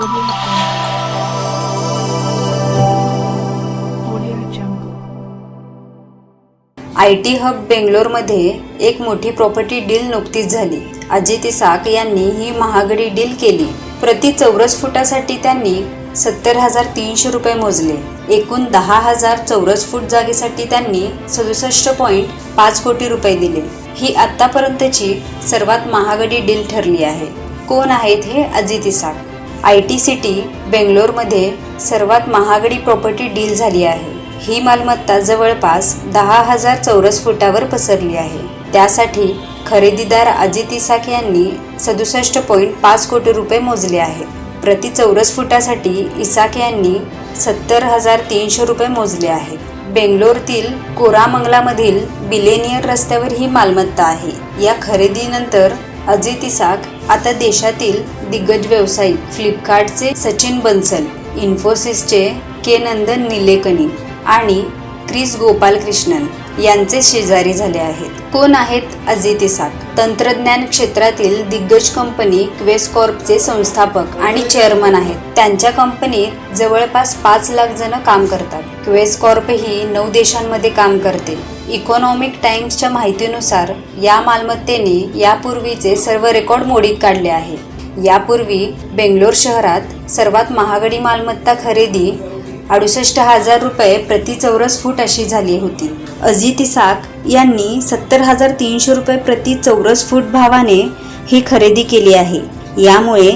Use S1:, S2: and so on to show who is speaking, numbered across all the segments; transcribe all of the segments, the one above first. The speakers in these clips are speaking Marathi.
S1: आय टी हब बेंगलोरमध्ये एक मोठी प्रॉपर्टी डील नुकतीच झाली. अजित इसाक यांनी ही महागडी डील केली. प्रति चौरस फुटासाठी त्यांनी सत्तर हजार तीनशे रुपये मोजले. एकूण दहा हजार चौरस फूट जागेसाठी त्यांनी सदुसष्ट पॉईंट पाच कोटी रुपये दिले. ही आत्तापर्यंतची सर्वात महागडी डील ठरली आहे. कोण आहेत हे Ajit Isaac? I T city बेंगलोरमध्ये सर्वात महागडी प्रॉपर्टी डील झाली आहे. ही मालमत्ता जवळपास दहा हजार चौरस फुटावर पसरली आहे. त्यासाठी खरेदीदार अजित इसाक यांनी सदुसष्ट पॉईंट पाच कोटी रुपये मोजले आहेत. प्रति चौरस फुटासाठी इसाक यांनी सत्तर हजार तीनशे रुपये मोजले आहेत. बेंगलोरतील कोरामंगलामधील बिलेनियर रस्त्यावर ही मालमत्ता आहे. या खरेदीनंतर अजित इसाक आता देशातील दिग्गज व्यावसायिक फ्लिपकार्टचे सचिन बन्सल इन्फोसिसचे के नंदन निलेकनी आणि क्रिस गोपालकृष्णन यांचे शेजारी झाले आहेत. कोण आहेत अजित इसाक? तंत्रज्ञान क्षेत्रातील दिग्गज कंपनी क्वेस्कॉर्पचे संस्थापक आणि चेअरमन आहेत. त्यांच्या कंपनीत जवळपास पाच लाख जण काम करतात. क्वेस्कॉर्प ही नऊ देशांमध्ये काम करते. इकॉनॉमिक टाइम्सच्या माहितीनुसार या मालमत्तेने यापूर्वीचे सर्व रेकॉर्ड मोडीत काढले आहे. यापूर्वी बेंगलोर शहरात सर्वात महागडी मालमत्ता खरेदी अडुसष्ट हजार रुपये प्रति चौरस फूट अशी झाली होती. अजित इसाक यांनी सत्तर हजार तीनशे रुपये प्रति चौरस फूट भावाने ही खरेदी केली आहे. यामुळे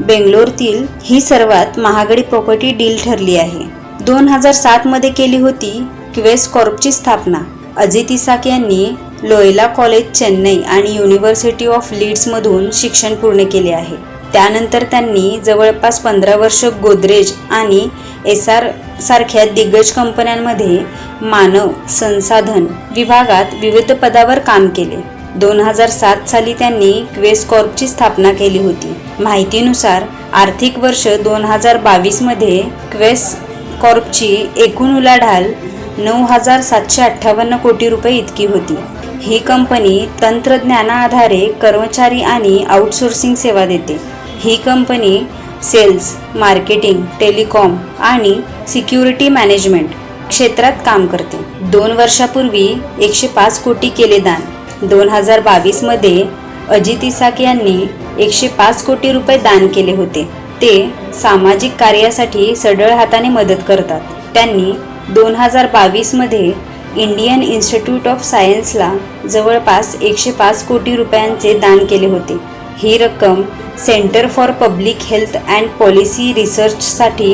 S1: बेंगलोरतील ही सर्वात महागडी प्रॉपर्टी डील ठरली आहे. दोन हजार सातमध्ये केली होती क्वेस कॉर्पची स्थापना. अजित इसाक यांनी लोयला कॉलेज चेन्नई आणि युनिव्हर्सिटी ऑफ लीड्समधून शिक्षण पूर्ण केले आहे. त्यानंतर त्यांनी जवळपास पंधरा वर्ष गोदरेज आणि एस आर सारख्या दिग्गज कंपन्यांमध्ये मानव संसाधन विभागात विविध पदावर काम केले. दोन हजार सात साली त्यांनी क्वेस कॉर्पची स्थापना केली होती. माहितीनुसार आर्थिक वर्ष दोन हजार बावीसमध्ये क्वेस कॉर्पची एकूण उलाढाल नऊ हजार सातशे अठ्ठावन्न कोटी रुपये इतकी होती. ही कंपनी तंत्रज्ञानाआधारे कर्मचारी आणि आउटसोर्सिंग सेवा देते. ही कंपनी सेल्स मार्केटिंग टेलिकॉम आणि सिक्युरिटी मॅनेजमेंट क्षेत्रात काम करते. दोन वर्षापूर्वी एकशे पाच कोटी केले दान. दोन हजार बावीसमध्ये अजित इसाक यांनी एकशे पाच कोटी रुपये दान केले होते. ते सामाजिक कार्यासाठी सढळ हाताने मदत करतात. त्यांनी दोन हजार बावीसमध्ये इंडियन इन्स्टिट्यूट ऑफ सायन्सला जवळपास एकशे पाच कोटी रुपयांचे दान केले होते. ही रक्कम centre for public health and policy रिसर्चसाठी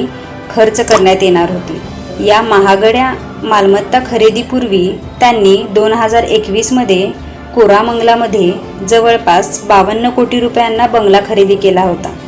S1: खर्च करण्यात येणार होती. या महागड्या मालमत्ता खरेदीपूर्वी त्यांनी दोन हजार एकवीसमध्ये कोरामंगलामध्ये जवळपास बावन्न कोटी रुपयांना बंगला खरेदी केला होता.